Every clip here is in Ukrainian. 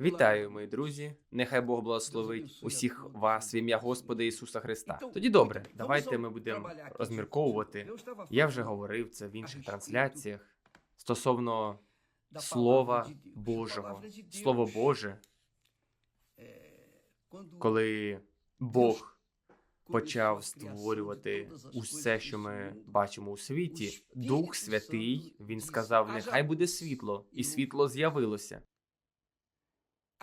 Вітаю, мої друзі! Нехай Бог благословить усіх вас в ім'я Господа Ісуса Христа. Тоді добре, давайте ми будемо розмірковувати. Я вже говорив це в інших трансляціях стосовно Слова Божого. Слово Боже, коли Бог почав створювати усе, що ми бачимо у світі, Дух Святий він сказав: Нехай буде світло, і світло з'явилося.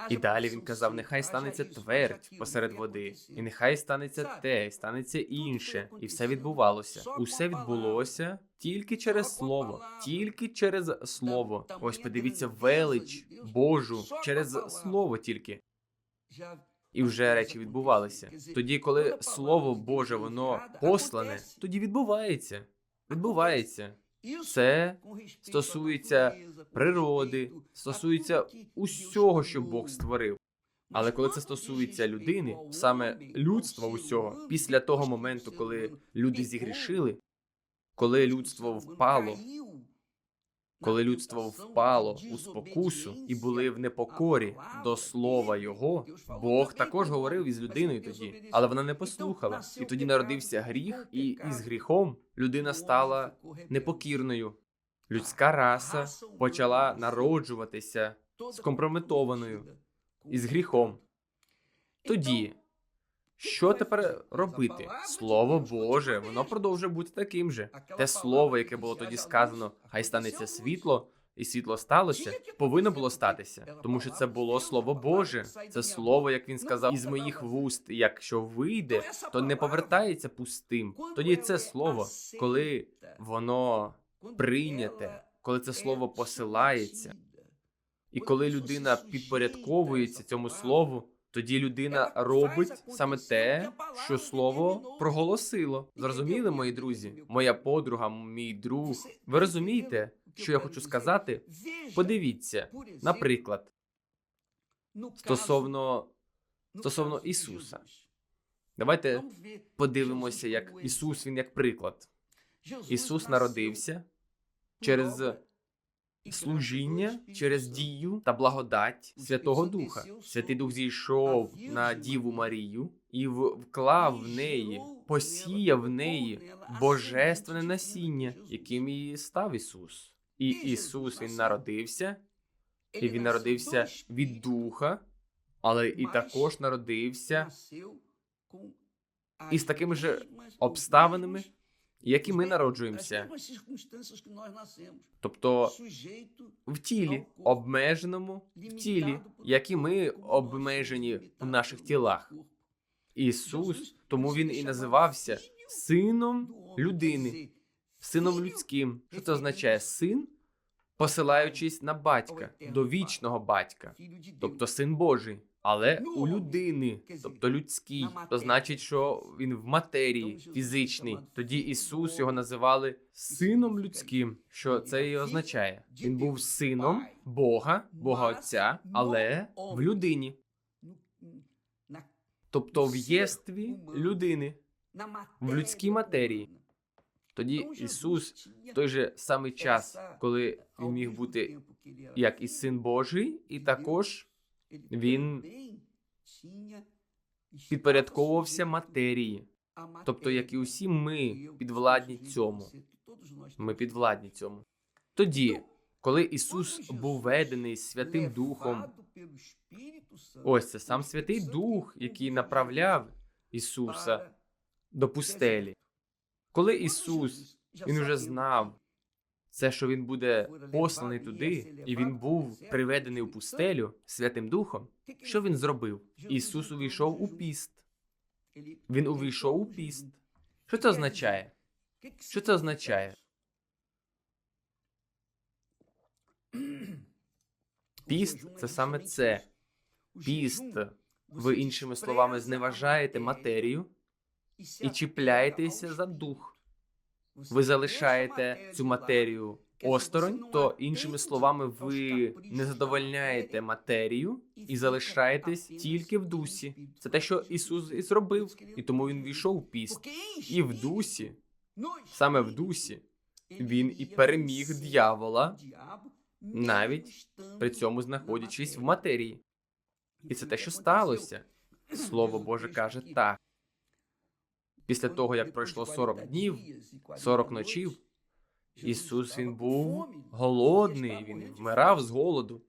І далі він казав: нехай станеться твердь посеред води, і нехай станеться те, і станеться інше, і все відбувалося. Усе відбулося тільки через слово, тільки через слово. Ось подивіться велич Божу через слово тільки. І вже речі відбувалися. Тоді, коли слово Боже воно послане, тоді відбувається. Відбувається. Це стосується природи, стосується усього, що Бог створив. Але коли це стосується людини, саме людства усього, після того моменту, коли люди зігрішили, коли людство впало, коли людство впало у спокусу і були в непокорі до слова його, Бог також говорив із людиною тоді, але вона не послухала. І тоді народився гріх, і із гріхом людина стала непокірною. Людська раса почала народжуватися скомпрометованою із гріхом. Тоді, що тепер робити? Слово Боже, воно продовжує бути таким же. Те слово, яке було тоді сказано, хай станеться світло, і світло сталося, повинно було статися, тому що це було слово Боже. Це слово, як він сказав, із моїх вуст. Якщо вийде, то не повертається пустим. Тоді це слово, коли воно прийняте, коли це слово посилається, і коли людина підпорядковується цьому слову, тоді людина робить саме те, що слово проголосило. Зрозуміли, мої друзі? Моя подруга, мій друг. Ви розумієте, що я хочу сказати? Подивіться, наприклад, стосовно стосовно Ісуса. Давайте подивимося, як Ісус він як приклад. Ісус народився через служіння, через дію та благодать Святого Духа. Святий Дух зійшов на Діву Марію і вклав в неї, посіяв в неї божественне насіння, яким і став Ісус. І Ісус він народився, і він народився від Духа, але і також народився із такими ж обставинами, як і ми народжуємося, тобто в тілі, обмеженому в тілі, як і ми обмежені в наших тілах. Ісус, тому він і називався сином людини, сином людським. Що це означає? Син, посилаючись на батька, до вічного батька, тобто син Божий. Але у людини, тобто людський, то значить, що він в матерії фізичний. Тоді Ісус його називали сином людським. Що це і означає? Він був сином Бога, Бога Отця, але в людині, тобто в єстві людини, в людській матерії. Тоді Ісус в той же самий час, коли він міг бути як і син Божий, і також він підпорядковувався матерії. Тобто, як і усі ми підвладні цьому. Ми підвладні цьому. Тоді, коли Ісус був ведений Святим Духом, ось це сам Святий Дух, який направляв Ісуса до пустелі. Коли Ісус він вже знав це, що він буде посланий туди, і він був приведений у пустелю Святим Духом. Що він зробив? Ісус увійшов у піст. Він увійшов у піст. Що це означає? Що це означає? Піст це саме це. Піст. Ви іншими словами зневажаєте матерію і чіпляєтеся за дух. Ви залишаєте цю матерію осторонь, то іншими словами, ви не задовольняєте матерію і залишаєтесь тільки в дусі. Це те, що Ісус і зробив, і тому він війшов у піст. І в дусі, саме в дусі, він і переміг дьявола, навіть при цьому знаходячись в матерії. І це те, що сталося. Слово Боже каже так. Після того, як пройшло 40 днів, 40 ночів, Ісус він був голодний, він вмирав з голоду.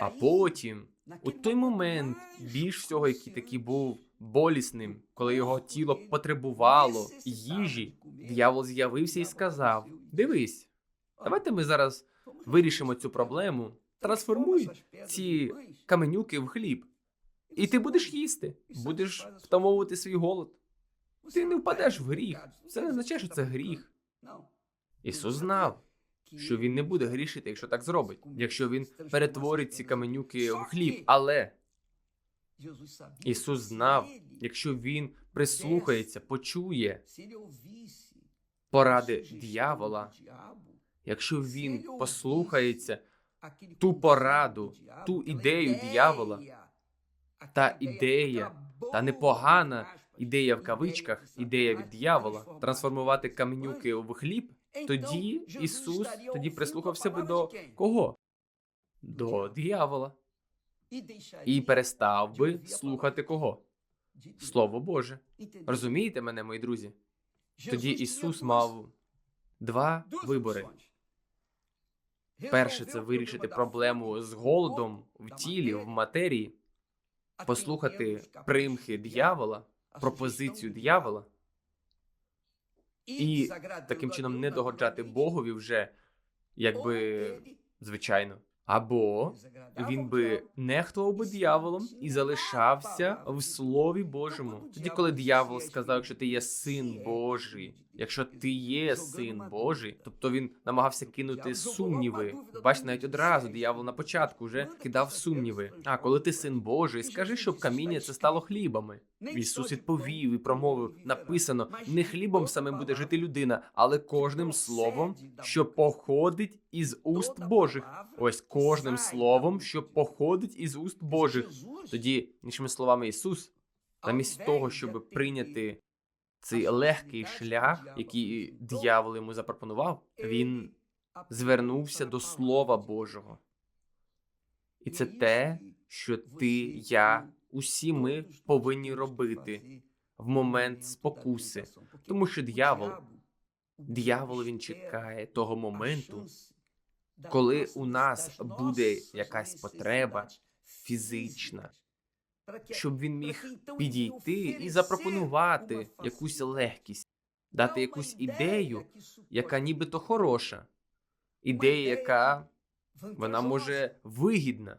А потім, у той момент, більш всього, який такий був болісним, коли його тіло потребувало їжі, диявол з'явився і сказав: Дивись, давайте ми зараз вирішимо цю проблему, трансформуй ці каменюки в хліб, і ти будеш їсти, будеш втамовувати свій голод. Ти не впадеш в гріх. Це не означає, що це гріх. Ісус знав, що він не буде грішити, якщо так зробить, якщо він перетворить ці каменюки в хліб. Але Ісус знав, якщо він прислухається, почує поради диявола, якщо він послухається ту пораду, ту ідею диявола, та ідея, та непогана ідея в кавичках, ідея від диявола, трансформувати каменюки в хліб, тоді Ісус тоді прислухався би до кого? До диявола. І перестав би слухати кого? Слово Боже. Розумієте мене, мої друзі? Тоді Ісус мав два вибори. Перше це вирішити проблему з голодом в тілі, в матерії, послухати примхи диявола, пропозицію диявола, і таким чином не догоджати Богові вже, якби звичайно. Або він би нехтував би дияволом і залишався в Слові Божому. Тоді, коли диявол сказав, що ти є син Божий, якщо ти є син Божий, тобто він намагався кинути сумніви. Бачите, навіть одразу диявол на початку вже кидав сумніви. А коли ти син Божий, скажи, щоб каміння це стало хлібами. Ісус відповів і промовив: написано: не хлібом самим буде жити людина, але кожним словом, що походить із уст Божих. Ось кожним словом, що походить із уст Божих. Тоді, іншими словами, Ісус, замість того, щоб прийняти цей легкий шлях, який диявол йому запропонував, він звернувся до Слова Божого. І це те, що ти, я, усі ми повинні робити в момент спокуси, тому що диявол, диявол він чекає того моменту, коли у нас буде якась потреба фізична, щоб він міг підійти і запропонувати якусь легкість, дати якусь ідею, яка нібито хороша, ідея, яка вона може вигідна.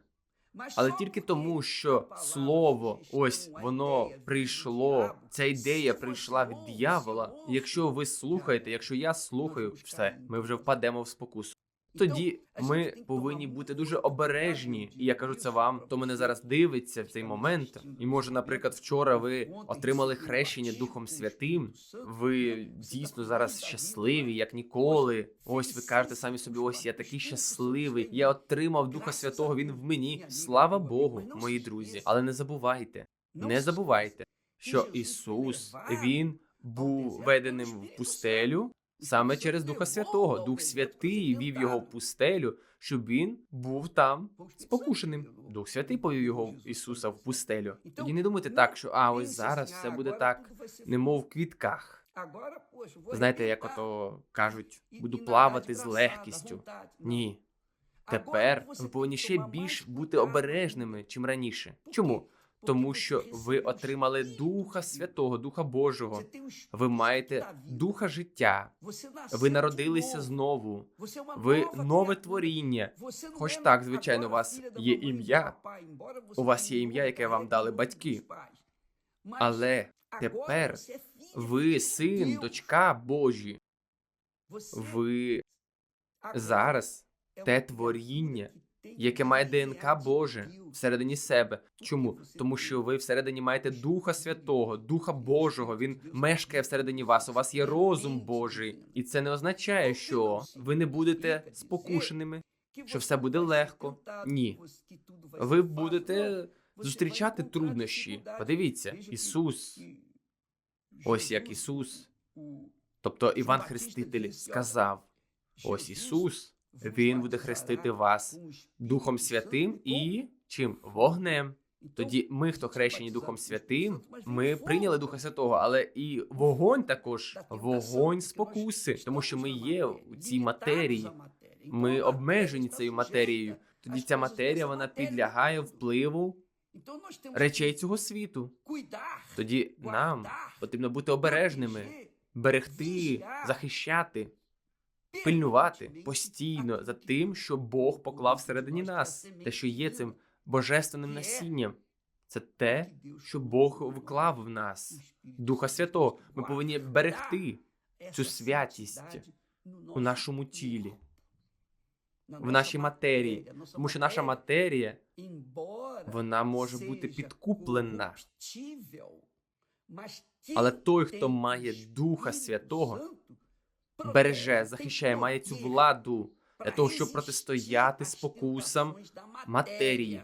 Але тільки тому, що слово, ось воно прийшло, ця ідея прийшла від диявола. Якщо ви слухаєте, якщо я слухаю, все, ми вже впадемо в спокусу. Тоді ми повинні бути дуже обережні, і я кажу це вам, хто мене зараз дивиться в цей момент. І може, наприклад, вчора ви отримали хрещення Духом Святим. Ви дійсно зараз щасливі, як ніколи. Ось ви кажете самі собі, ось я такий щасливий. Я отримав Духа Святого. Він в мені. Слава Богу, мої друзі. Але не забувайте, не забувайте, що Ісус Він був веденим в пустелю. Саме через Духа Святого. Дух Святий вів його в пустелю, щоб він був там спокушеним. Дух Святий повів його Ісуса в пустелю. Тоді не думайте так, що а ось зараз все буде так, немов в квітках. Знаєте, як ото кажуть, буду плавати з легкістю. Ні. Тепер ви повинні ще більш бути обережними, чим раніше. Чому? Тому що ви отримали Духа Святого, Духа Божого. Ви маєте духа життя. Ви народилися знову. Ви нове творіння. Хоч так, звичайно, у вас є ім'я. У вас є ім'я, яке вам дали батьки. Але тепер ви син, дочка Божі. Ви зараз те творіння, яке має ДНК Боже всередині себе. Чому? Тому що ви всередині маєте Духа Святого, Духа Божого. Він мешкає всередині вас. У вас є розум Божий, і це не означає, що ви не будете спокушеними, що все буде легко. Ні, ви будете зустрічати труднощі. Подивіться, Ісус, ось як Ісус, тобто Іван Хреститель сказав: ось Ісус. Він буде хрестити вас Духом Святим і чим? Вогнем. Тоді ми, хто хрещені Духом Святим, ми прийняли Духа Святого, але і вогонь також вогонь спокуси, тому що ми є у цій матерії. Ми обмежені цією матерією. Тоді ця матерія вона підлягає впливу речей цього світу. Тоді нам потрібно бути обережними, берегти, захищати, пильнувати постійно за тим, що Бог поклав всередині нас, те, що є цим божественним насінням. Це те, що Бог вклав в нас, Духа Святого. Ми повинні берегти цю святість у нашому тілі, в нашій матерії, тому що наша матерія вона може бути підкуплена. Але той, хто має Духа Святого, береже, захищає, має цю владу для того, щоб протистояти спокусам матерії.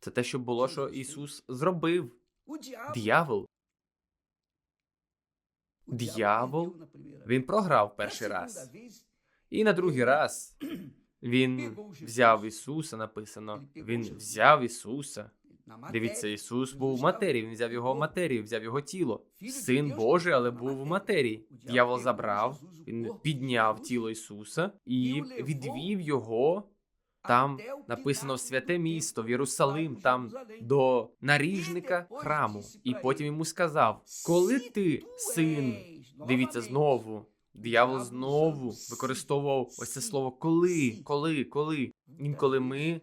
Це те, що було, що Ісус зробив. Диявол, Диявол, він програв перший раз. І на другий раз він взяв Ісуса, написано. Він взяв Ісуса. Дивіться, Ісус був в матерії, він взяв його в матерію, взяв його тіло. Син Божий, але був в матерії. Дьявол забрав, він підняв тіло Ісуса і відвів його. Там написано в святе місто, в Єрусалим, там до наріжника храму. І потім йому сказав: Коли ти син, дивіться знову. Диявол знову використовував ось це слово коли, коли, коли. Інколи ми,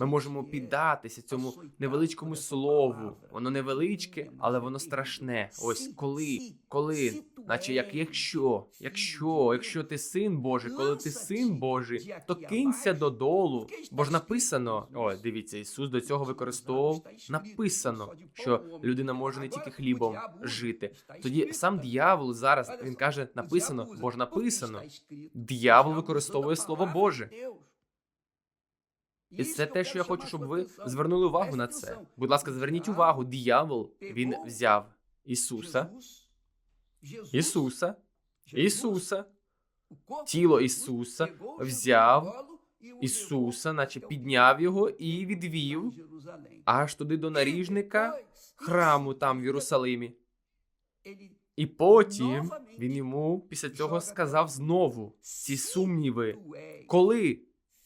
ми можемо піддатися цьому невеличкому слову. Воно невеличке, але воно страшне. Ось коли, коли, наче як якщо, якщо, якщо ти син Божий, коли ти син Божий, то кинься додолу. Бо ж написано, о, дивіться, Ісус до цього використовував. Написано, що людина може не тільки хлібом жити. Тоді сам диявол зараз він каже, написано, бо ж написано. Диявол використовує слово Боже. І це те, що я хочу, щоб ви звернули увагу на це. Будь ласка, зверніть увагу, диявол він взяв Ісуса, Ісуса, Ісуса, тіло Ісуса, взяв Ісуса, наче підняв його і відвів аж туди до наріжника храму там в Єрусалимі. І потім він йому після цього сказав знову ці сумніви. Коли?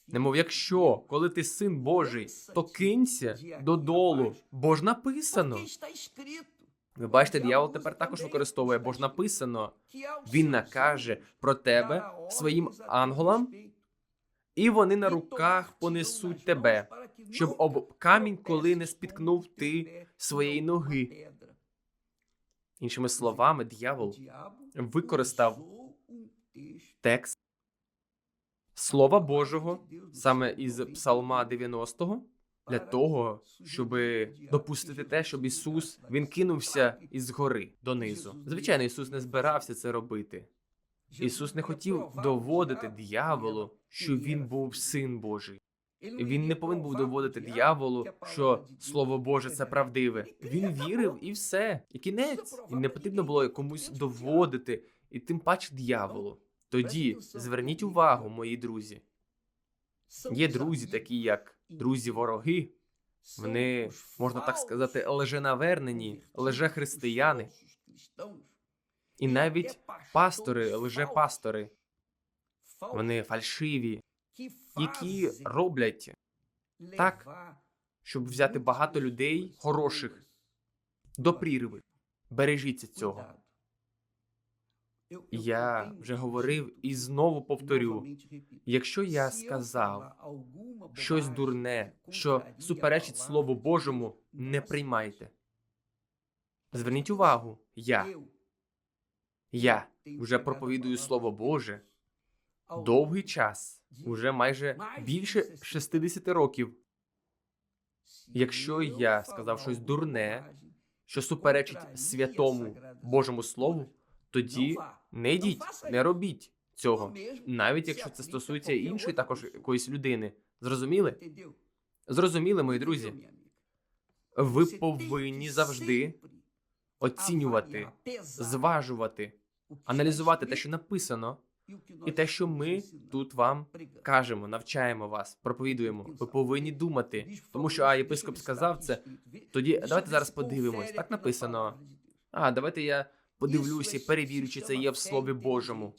Немов якщо, коли ти син Божий, то кинься додолу, бо ж написано. Ви бачите, диявол тепер також використовує, бо ж написано. Він накаже про тебе своїм ангелам, і вони на руках понесуть тебе, щоб об камінь, коли не спіткнув ти своєї ноги. Іншими словами, диявол використав текст Слова Божого саме із Псалма 90 для того, щоб допустити те, щоб Ісус він кинувся із гори донизу. Звичайно, Ісус не збирався це робити. Ісус не хотів доводити дияволу, що він був син Божий. Він не повинен був доводити дияволу, що слово Боже це правдиве. Він вірив і все, і кінець. І не потрібно було комусь доводити, і тим паче дияволу. Тоді зверніть увагу, мої друзі. Є друзі, такі як друзі-вороги. Вони, можна так сказати, лженавернені, лжехристияни. І навіть пастори, лжепастори. Вони фальшиві, які роблять так, щоб взяти багато людей хороших до прірви. Бережіться цього. Я вже говорив і знову повторю: якщо я сказав щось дурне, що суперечить Слову Божому, не приймайте. Зверніть увагу, я, я вже проповідую Слово Боже довгий час, уже майже більше 60 років. Якщо я сказав щось дурне, що суперечить святому Божому Слову, тоді не йдіть, не робіть цього, навіть якщо це стосується іншої також якоїсь людини. Зрозуміли? Зрозуміли, мої друзі. Ви повинні завжди оцінювати, зважувати, аналізувати те, що написано, І те, що ми тут вам кажемо, навчаємо вас, проповідуємо. Ви повинні думати, тому що а єпископ сказав це. Тоді давайте зараз подивимось. Так написано. А давайте я подивлюся, і перевірю, чи це є в Слові Божому.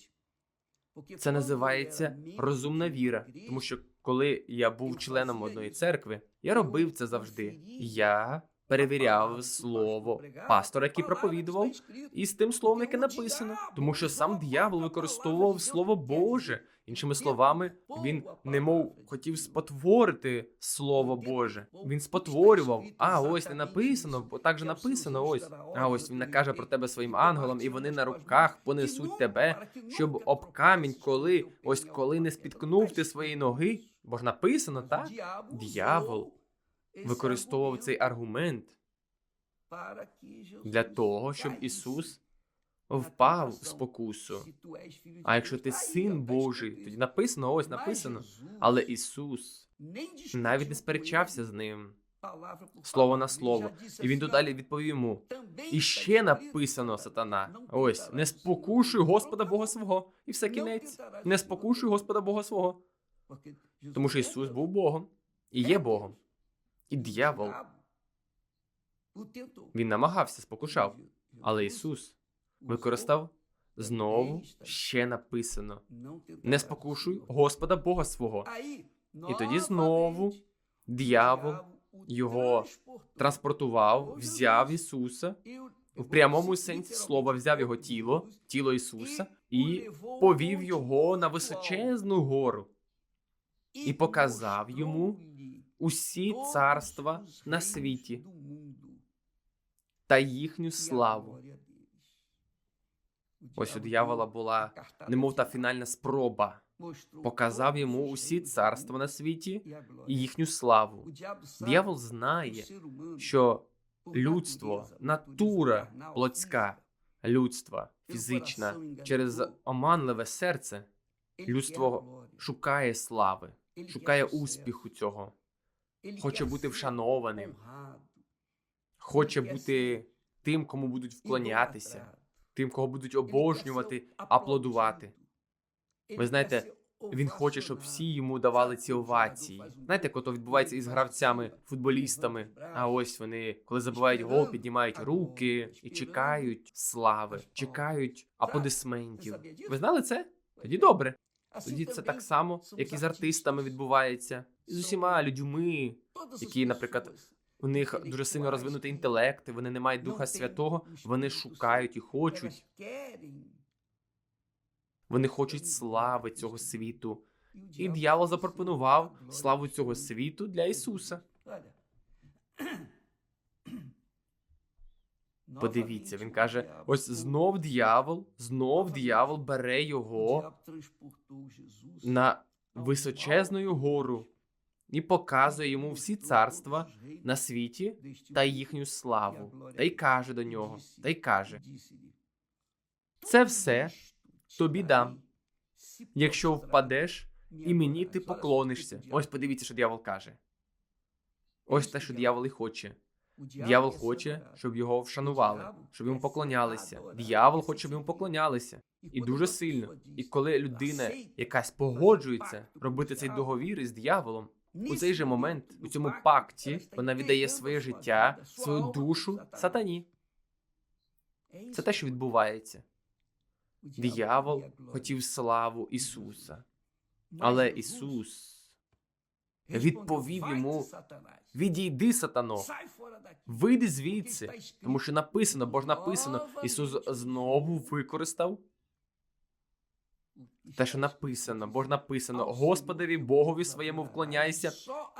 Це називається розумна віра, тому що коли я був членом одної церкви, я робив це завжди. Я перевіряв слово пастора, який проповідував, і з тим словом, яке написано, тому що сам диявол використовував слово Боже. Іншими словами, він немов хотів спотворити слово Боже. Він спотворював. А ось не написано, бо так же написано. Ось а ось він накаже про тебе своїм ангелам, і вони на руках понесуть тебе, щоб об камінь, коли ось коли не спіткнув ти свої ноги. Бо ж написано, так? Диявол використовував цей аргумент для того, щоб Ісус впав в спокусу. А якщо ти син Божий, тоді написано, ось написано. Але Ісус навіть не сперечався з ним слово на слово. І він тут далі відповів йому: і ще написано, сатана. Ось не спокушуй Господа Бога свого. І все кінець. Не спокушуй Господа Бога свого. Тому що Ісус був Богом і є Богом. І диявол він намагався, спокушав. Але Ісус використав знову ще написано: не спокушуй Господа Бога свого. І тоді знову Диявол його транспортував, взяв Ісуса в прямому сенсі слова, взяв його тіло, тіло Ісуса, і повів його на височезну гору і показав йому усі царства на світі та їхню славу. Ось у диявола була немов та фінальна спроба. Показав йому усі царства на світі і їхню славу. Диявол знає, що людство, натура плотська, людство фізична через оманливе серце людство шукає слави, шукає успіху цього, хоче бути вшанованим, хоче бути тим, кому будуть вклонятися, тим, кого будуть обожнювати, аплодувати. Ви знаєте, він хоче, щоб всі йому давали ці овації. Знаєте, як ото відбувається із гравцями, футболістами. А ось вони, коли забувають гол, піднімають руки і чекають слави, чекають аплодисментів. Ви знали це? Тоді добре. Тоді це так само, як і з артистами відбувається, і з усіма людьми, які, наприклад, у них дуже сильно розвинутий інтелект, вони не мають Духа Святого, вони шукають і хочуть. Вони хочуть слави цього світу. І дьявол запропонував славу цього світу для Ісуса. Подивіться, він каже: ось знов дьявол, знов дьявол бере його на височезну гору і показує йому всі царства на світі та їхню славу, та й каже до нього, та й каже: це все тобі дам, якщо впадеш, і мені ти поклонишся. Ось подивіться, що диявол каже. Ось те, що диявол і хоче. Диявол хоче, щоб його вшанували, щоб йому поклонялися. Диявол хоче, щоб йому поклонялися. І дуже сильно. І коли людина якась погоджується робити цей договір із дияволом, у цей же момент, у цьому пакті, вона віддає своє життя, свою душу сатані. Це те, що відбувається. Диявол хотів славу Ісуса, але Ісус відповів йому: Відійди, сатано, вийди звідси, тому що написано, бо ж написано, Ісус знову використав те, що написано, бо ж написано: Господові Богові своєму вклоняйся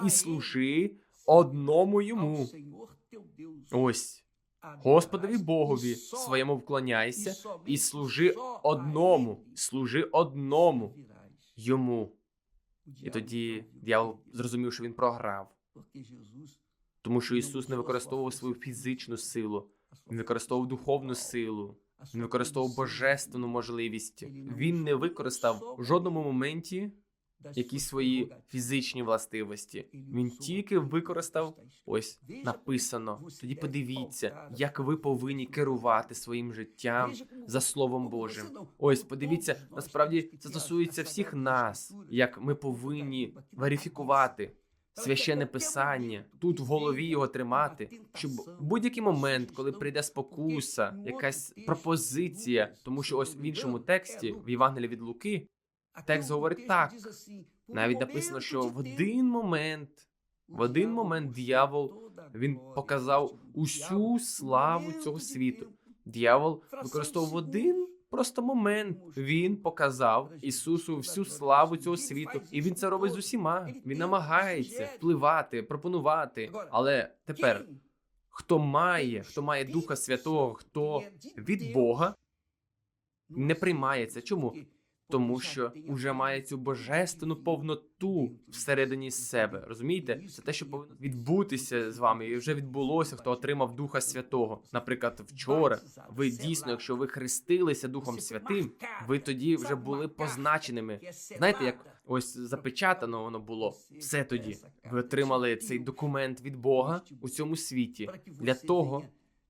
і служи одному йому. Ось Господові Богові своєму вклоняйся і служи одному, служи одному йому. І тоді дьявол зрозумів, що він програв, тому що Ісус не використовував свою фізичну силу, він використовував духовну силу, використовував божественну можливість. Він не використав в жодному моменті якісь свої фізичні властивості. Він тільки використав ось написано. Тоді подивіться, як ви повинні керувати своїм життям за Словом Божим. Ось подивіться, насправді це стосується всіх нас, як ми повинні верифікувати священне писання, тут в голові його тримати, щоб в будь-який момент, коли прийде спокуса, якась пропозиція, тому що ось в іншому тексті, в Євангелії від Луки, Текст говорить так. навіть написано, що в один момент, в один момент дьявол він показав усю славу цього світу. Дьявол використовував один просто момент. Він показав Ісусу всю славу цього світу, і він це робить з усіма. Він намагається впливати, пропонувати. Але тепер хто має, хто має Духа Святого, хто від Бога не приймається. Чому? Тому що уже має цю божественну повноту всередині себе. Розумієте? Це те, що повинно відбутися з вами, і вже відбулося, хто отримав Духа Святого. Наприклад, вчора ви дійсно, якщо ви хрестилися Духом Святим, ви тоді вже були позначеними. Знаєте, як ось запечатано воно було все тоді. Ви отримали цей документ від Бога у цьому світі для того,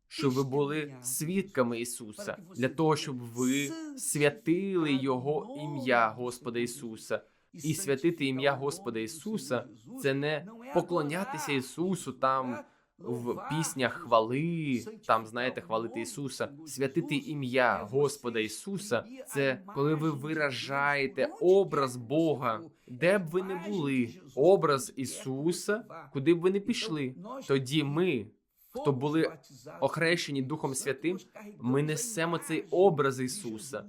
щоб ви були свідками Ісуса, для того, щоб ви святили Його ім'я Господа Ісуса. І святити ім'я Господа Ісуса це не поклонятися Ісусу там в піснях хвали, там знаєте, хвалити Ісуса. Святити ім'я Господа Ісуса це коли ви виражаєте образ Бога, де б ви не були, образ Ісуса, куди б ви не пішли. Тоді ми, хто були охрещені Духом Святим, ми несемо цей образ Ісуса,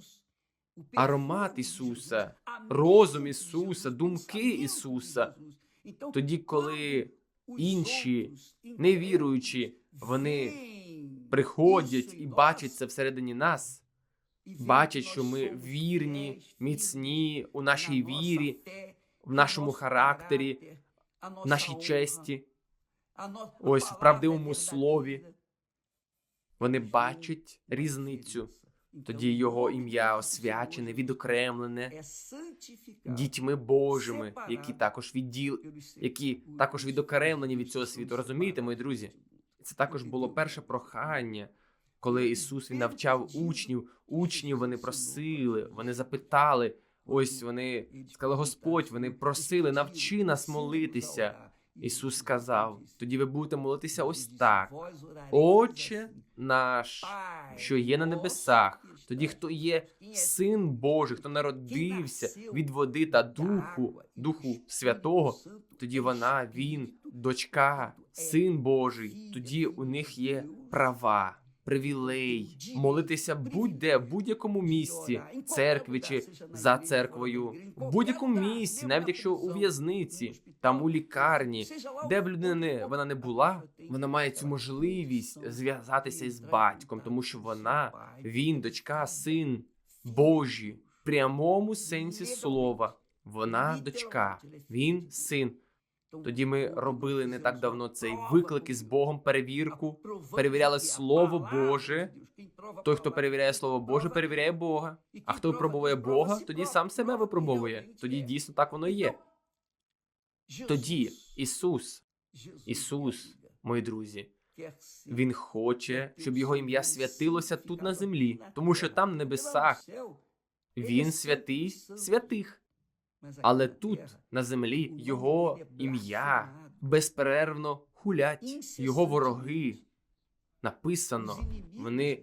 аромат Ісуса, розум Ісуса, думки Ісуса. Тоді, коли інші невіруючі, вони приходять і бачать це всередині нас, бачать, що ми вірні, міцні у нашій вірі, в нашому характері, в нашій честі. Ось в правдивому слові. Вони бачать різницю. Тоді його ім'я освячене, відокремлене дітьми Божими, які також відділ, які також відокремлені від цього світу. Розумієте, мої друзі? Це також було перше прохання, коли Ісус він навчав учнів. Учнів вони просили, вони запитали. Ось вони сказали, Господь, вони просили, навчи нас молитися. Ісус сказав: тоді ви будете молитися ось так. Отче наш, що є на небесах, тоді хто є син Божий, хто народився від води та духу, Духу Святого, тоді вона, він, дочка, син Божий. Тоді у них є права, привілей, молитися будь-де, в будь-якому місці, церкві чи за церквою, в будь-якому місці, навіть якщо у в'язниці, там у лікарні, де б людина вона не була, вона має цю можливість зв'язатися із батьком, тому що вона, він, дочка, син Божий, в прямому сенсі слова. Вона дочка, він син. Тоді ми робили не так давно цей виклик із Богом, перевірку, перевіряли Слово Боже. Той, хто перевіряє Слово Боже, перевіряє Бога. А хто випробує Бога, тоді сам себе випробовує. Тоді дійсно так воно і є. Тоді Ісус, Ісус, мої друзі, Він хоче, щоб його ім'я святилося тут на землі, тому що там в небесах Він святий святих. Але тут, на землі, його ім'я безперервно хулять, його вороги. Написано, вони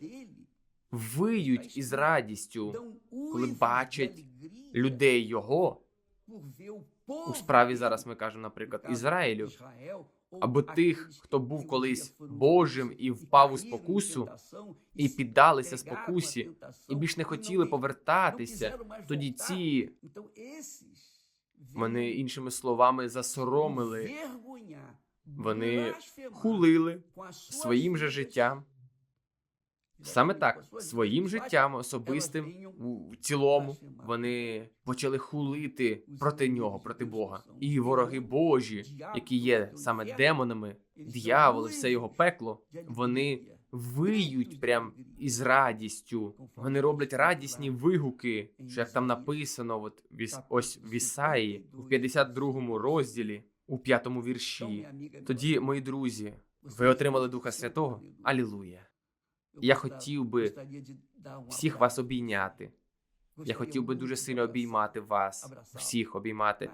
виють із радістю, коли бачать людей його. У справі зараз. Ми кажемо, наприклад, Ізраїлю або тих, хто був колись Божим і впав у спокусу, і піддалися спокусі, і більш не хотіли повертатися. Тоді ці вони іншими словами засоромили, вони хулили своїм же життям. Саме так, своїм життям особистим у цілому вони почали хулити проти нього, проти Бога. І вороги Божі, які є саме демонами, дияволи, все його пекло, вони виють прям із радістю. Вони роблять радісні вигуки, що як там написано, от в ось в Ісаї, у 52 розділі, у п'ятому вірші. Тоді, мої друзі, ви отримали Духа Святого? Алілуя! Я хотів би всіх вас обійняти. Я хотів би дуже сильно обіймати вас, всіх обіймати.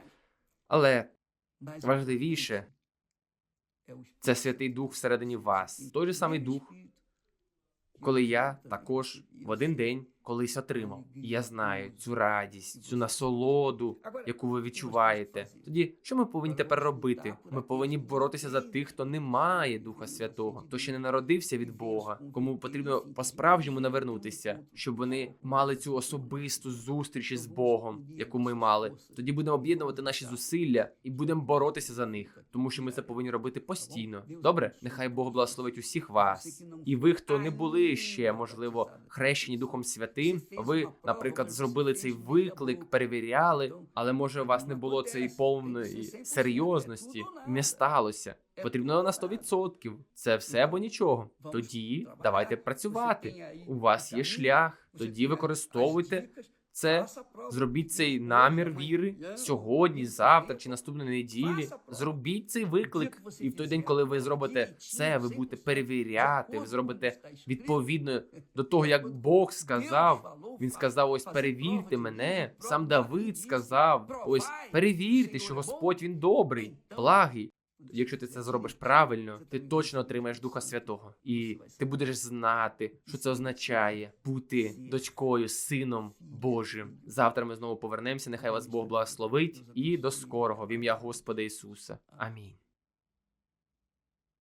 Але важливіше це Святий Дух всередині вас. Той же самий Дух, коли я також в один день колись отримав. Я знаю цю радість, цю насолоду, яку ви відчуваєте. Тоді що ми повинні тепер робити? Ми повинні боротися за тих, хто не має Духа Святого, хто ще не народився від Бога, кому потрібно по-справжньому навернутися, щоб вони мали цю особисту зустріч із Богом, яку ми мали. Тоді будемо об'єднувати наші зусилля і будемо боротися за них, тому що ми це повинні робити постійно. Добре, нехай Бог благословить усіх вас. І ви, хто не були ще, можливо, хрещені Духом Святим, ви, наприклад, зробили цей виклик, перевіряли, але може у вас не було цієї повної серйозності, не сталося. Потрібно на 100%. Це все або нічого. Тоді давайте працювати. У вас є шлях. Тоді використовуйте це. Зробіть цей намір віри сьогодні, завтра чи наступної неділі. Зробіть цей виклик, і в той день, коли ви зробите це, ви будете перевіряти, ви зробите відповідно до того, як Бог сказав. Він сказав: ось перевірте мене. Сам Давид сказав: ось перевірте, що Господь він добрий, благий. Якщо ти це зробиш правильно, ти точно отримаєш Духа Святого, і ти будеш знати, що це означає бути дочкою, сином Божим. Завтра ми знову повернемося. Нехай вас Бог благословить і до скорого в ім'я Господа Ісуса. Амінь.